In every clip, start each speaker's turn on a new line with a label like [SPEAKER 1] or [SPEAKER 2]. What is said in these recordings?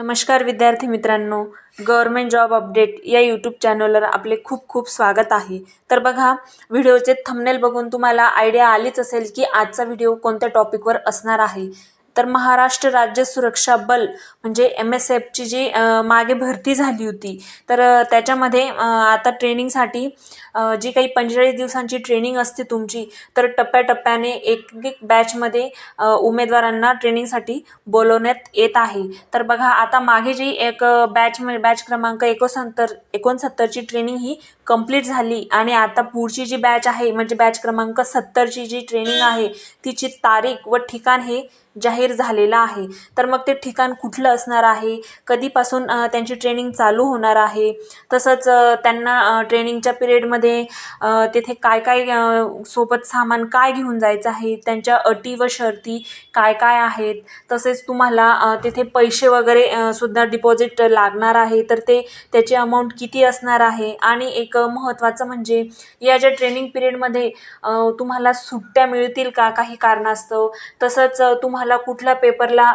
[SPEAKER 1] नमस्कार विद्यार्थी मित्रांनो गव्हर्मेंट जॉब अपडेट या यूट्यूब चॅनलवर आपले खूप खूप स्वागत आहे. तर बघा व्हिडिओचे थंबनेल बघून तुम्हाला आयडिया आलीच असेल की आजचा व्हिडिओ कोणत्या टॉपिकवर असणार आहे. तर महाराष्ट्र राज्य सुरक्षा बल म्हणजे एम एस एफची जी मागे भरती झाली होती तर त्याच्यामध्ये आता ट्रेनिंगसाठी जी काही पंचेचाळीस दिवसांची ट्रेनिंग असते तुमची तर टप्प्याटप्प्याने एक एक बॅचमध्ये उमेदवारांना ट्रेनिंगसाठी बोलवण्यात येत आहे. तर बघा आता मागे जी एक बॅच बॅच क्रमांक एकोणसत्तर एकोणसत्तरची ट्रेनिंग ही कंप्लीट झाली आणि आता पुढची जी बॅच आहे म्हणजे बॅच क्रमांक सत्तरची जी ट्रेनिंग आहे तिची तारीख व ठिकाण हे जाहीर झालेलं आहे. तर मग ते ठिकाण कुठलं असणार आहे? कधीपासून त्यांची ट्रेनिंग चालू होणार आहे? तसंच त्यांना ट्रेनिंगच्या पिरियडमध्ये तिथे काय काय सोबत सामान काय घेऊन जायचं आहे? त्यांच्या अटी व शर्ती काय काय आहेत? तसेच तुम्हाला तिथे पैसे वगैरे सुद्धा डिपॉझिट लागणार आहे. तर ते त्याची अमाऊंट किती असणार आहे? आणि एक महत्त्वाचं म्हणजे या ज्या ट्रेनिंग पिरियडमध्ये तुम्हाला सुट्ट्या मिळतील का? काही कारणास्तव. तसंच तुम्हाला कुठल्या पेपरला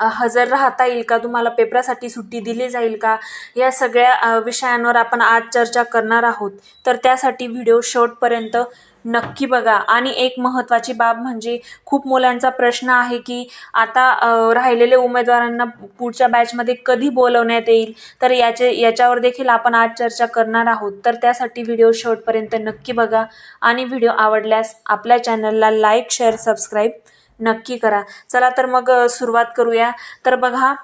[SPEAKER 1] हजर राहता येईल का? तुम्हाला पेपरासाठी सुट्टी दिली जाईल का? या सगळ्या विषयांवर आपण आज चर्चा करणार आहोत. तर त्यासाठी व्हिडिओ शेवटपर्यंत नक्की बघा. आणि एक महत्त्वाची बाब म्हणजे खूप मुलांचा प्रश्न आहे की आता राहिलेले राहिलेल्या उमेदवारांना पुढच्या बॅचमध्ये कधी बोलवण्यात येईल? तर याचे याच्यावर देखील आपण आज चर्चा करणार आहोत. तर त्यासाठी व्हिडिओ शेवटपर्यंत नक्की बघा. आणि व्हिडिओ आवडल्यास आपल्या चॅनलला लाईक शेअर सबस्क्राईब नक्की करा. चला तर मग सुरुवात करूया. तर बघा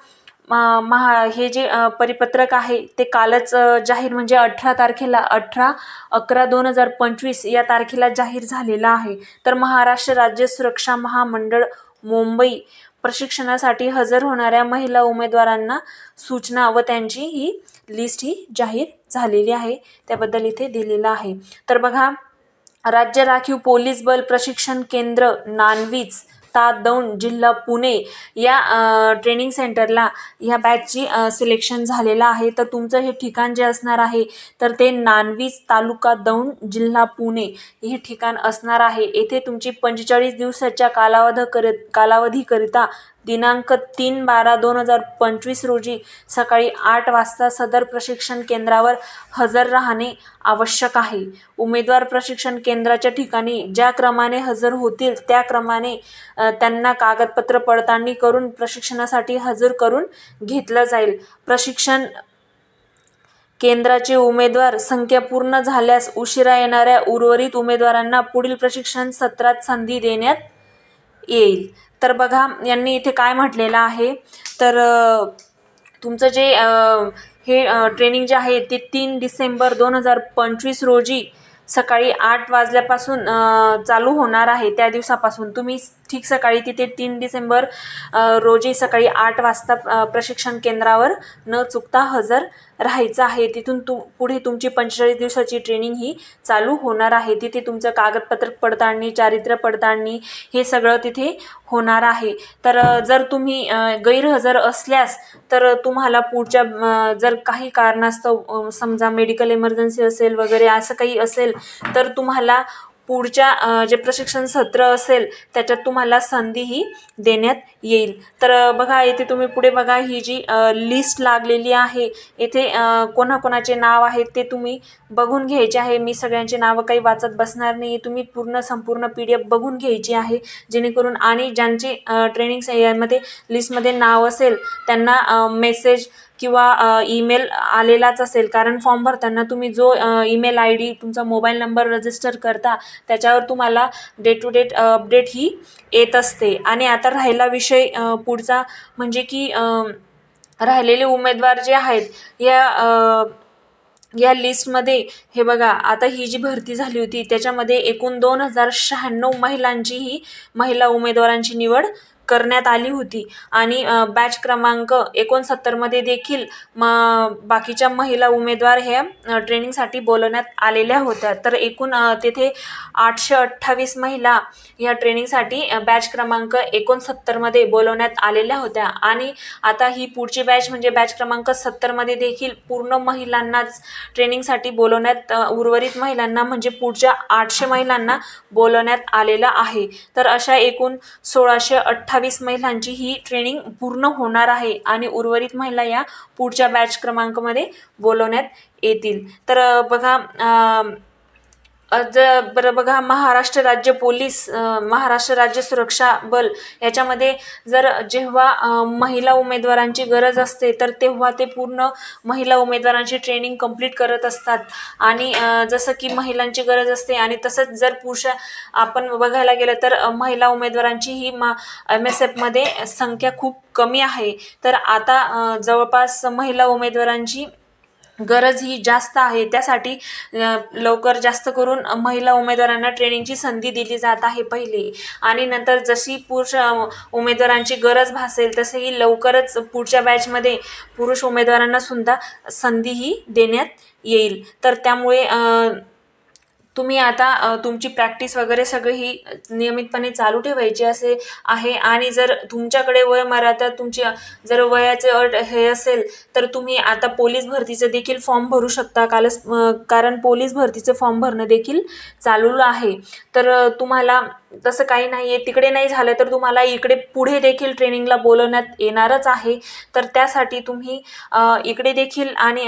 [SPEAKER 1] म- महा हे जे परिपत्रक आहे ते कालच जाहीर म्हणजे अठरा तारखेला अठरा अकरा दोन हजार पंचवीस या तारखेला जाहीर झालेला आहे. तर महाराष्ट्र राज्य सुरक्षा महामंडळ मुंबई प्रशिक्षणासाठी हजर होणाऱ्या महिला उमेदवारांना सूचना व त्यांची ही लिस्ट ही जाहीर झालेली आहे. त्याबद्दल इथे दिलेलं आहे. तर बघा राज्य राखीव पोलीस बल प्रशिक्षण केंद्र नानवीज तादौंड जिल्हा पुणे या ट्रेनिंग सेंटरला ह्या बॅचची सिलेक्शन झालेलं आहे. तर तुमचं हे ठिकाण जे असणार आहे तर ते नानवीज तालुका दौंड जिल्हा पुणे हे ठिकाण असणार आहे. येथे तुमची पंचेचाळीस दिवसाच्या कालावध कर कालावधीकरिता दिनांक तीन बारा दोन हजार पंचवीस रोजी सकाळी आठ वाजता सदर प्रशिक्षण केंद्रावर हजर राहणे आवश्यक आहे. उमेदवार प्रशिक्षण केंद्राच्या ठिकाणी ज्या क्रमाने हजर होतील त्या क्रमाने त्यांना कागदपत्र पडताळणी करून प्रशिक्षणासाठी हजर करून घेतलं जाईल. प्रशिक्षण केंद्राचे उमेदवार संख्या पूर्ण झाल्यास उशिरा येणाऱ्या उर्वरित उमेदवारांना पुढील प्रशिक्षण सत्रात संधी देण्यात येईल. तर बघा यांनी इथे काय म्हटलेलं आहे? तर तुमचं जे हे ट्रेनिंग जे आहे ते तीन डिसेंबर दोन हजार पंचवीस रोजी सकाळी आठ वाजल्यापासून चालू होणार आहे. त्या दिवसापासून तुम्ही ठीक सकाळी तिथे तीन डिसेंबर रोजी सकाळी आठ वाजता प्रशिक्षण केंद्रावर न चुकता हजर राहायचं आहे. तिथून तू पुढे तुमची पंचेचाळीस दिवसाची ट्रेनिंग ही चालू होणार आहे. तिथे तुमचं कागदपत्र पडताळणी चारित्र्य पडताळणी हे सगळं तिथे होणार आहे. तर जर तुम्ही गैरहजर असल्यास तर तुम्हाला पुढच्या जर काही कारणास्तव समजा मेडिकल इमर्जन्सी असेल वगैरे असं काही असेल तर तुम्हाला पुढच्या जे प्रशिक्षण सत्र असेल त्याच्यात तुम्हाला संधी ही देण्यात येईल. तर बघा येथे तुम्ही पुढे बघा ही जी लिस्ट लागलेली आहे येथे कोणाकोणाचे नाव आहेत ते तुम्ही बघून घ्यायचे आहे. मी सगळ्यांचे नावं काही वाचत बसणार नाही तुम्ही पूर्ण संपूर्ण पी डी एफ बघून घ्यायची आहे जेणेकरून आणि ज्यांचे ट्रेनिंग यामध्ये लिस्टमध्ये नाव असेल त्यांना मेसेज किंवा ईमेल आलेलाच असेल. कारण फॉर्म भरताना तुम्ही जो ईमेल आय डी तुमचा मोबाईल नंबर रजिस्टर करता त्याच्यावर तुम्हाला डे टू डेट अपडेट ही येत असते. आणि आता राहिला विषय पुढचा म्हणजे की राहिलेले उमेदवार जे आहेत या या लिस्टमध्ये हे बघा आता ही जी भरती झाली होती त्याच्यामध्ये एकूण दोन हजार शहाण्णव महिलांची ही महिला उमेदवारांची निवड करण्यात आली होती. आणि बॅच क्रमांक एकोणसत्तरमध्ये देखील म बाकीच्या महिला उमेदवार ह्या ट्रेनिंगसाठी बोलवण्यात आलेल्या होत्या. तर एकूण तेथे आठशे अठ्ठावीस महिला या ट्रेनिंगसाठी बॅच क्रमांक एकोणसत्तरमध्ये बोलवण्यात आलेल्या होत्या. आणि आता ही पुढची बॅच म्हणजे बॅच क्रमांक सत्तरमध्ये देखील पूर्ण महिलांनाच ट्रेनिंगसाठी बोलवण्यात उर्वरित महिलांना म्हणजे पुढच्या आठशे महिलांना बोलवण्यात आलेलं आहे. तर अशा एकूण सोळाशे अठ्ठा अठ्ठावीस महिलांची ही ट्रेनिंग पूर्ण होणार आहे आणि उर्वरित महिला या पुढच्या बॅच क्रमांकामध्ये बोलवण्यात येतील. तर बघा ज बरं बघा महाराष्ट्र राज्य पोलीस महाराष्ट्र राज्य सुरक्षा बल याच्यामध्ये जर जेव्हा महिला उमेदवारांची गरज असते तर तेव्हा ते पूर्ण महिला उमेदवारांची ट्रेनिंग कंप्लीट करत असतात. आणि जसं की महिलांची गरज असते आणि तसंच जर पुरुष आपण बघायला गेलं तर महिला उमेदवारांची ही मा एम एस एफमध्ये संख्या खूप कमी आहे. तर आता जवळपास महिला उमेदवारांची गरज ही जास्त आहे. त्यासाठी लवकर जास्त करून महिला उमेदवारांना ट्रेनिंगची संधी दिली जात आहे पहिले. आणि नंतर जशी पुरुष उमेदवारांची गरज भासेल तसेही लवकरच पुढच्या बॅचमध्ये पुरुष उमेदवारांना सुद्धा संधीही देण्यात येईल. तर त्यामुळे तुम्ही आता तुमची प्रॅक्टिस वगैरे सगळी ही नियमितपणे चालू ठेवायची असे आहे आणि जर तुमच्याकडे वय मर्यादा तुमची जर वयाचे अट हे असेल तर तुम्ही आता पोलीस भरतीचं देखील फॉर्म भरू शकता. कालच कारण पोलीस भरतीचं फॉर्म भरणं देखील चालू आहे. तर तुम्हाला तसं काही नाही आहे तिकडे नाही झालं तर तुम्हाला इकडे पुढे देखील ट्रेनिंगला बोलवण्यात येणारच आहे. तर त्यासाठी तुम्ही इकडे देखील आणि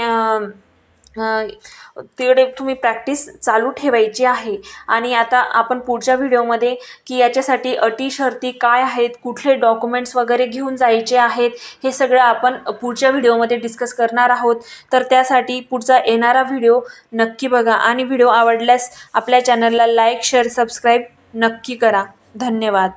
[SPEAKER 1] तिकडे तुम्ही प्रॅक्टिस चालू ठेवायची आहे. आणि आता आपण पुढच्या व्हिडिओमध्ये की याच्यासाठी अटी शर्ती काय आहेत कुठले डॉक्युमेंट्स वगैरे घेऊन जायचे आहेत हे सगळं आपण पुढच्या व्हिडिओमध्ये डिस्कस करणार आहोत. तर त्यासाठी पुढचा येणारा व्हिडिओ नक्की बघा. आणि व्हिडिओ आवडल्यास आपल्या चॅनलला लाईक शेअर सबस्क्राईब नक्की करा. धन्यवाद.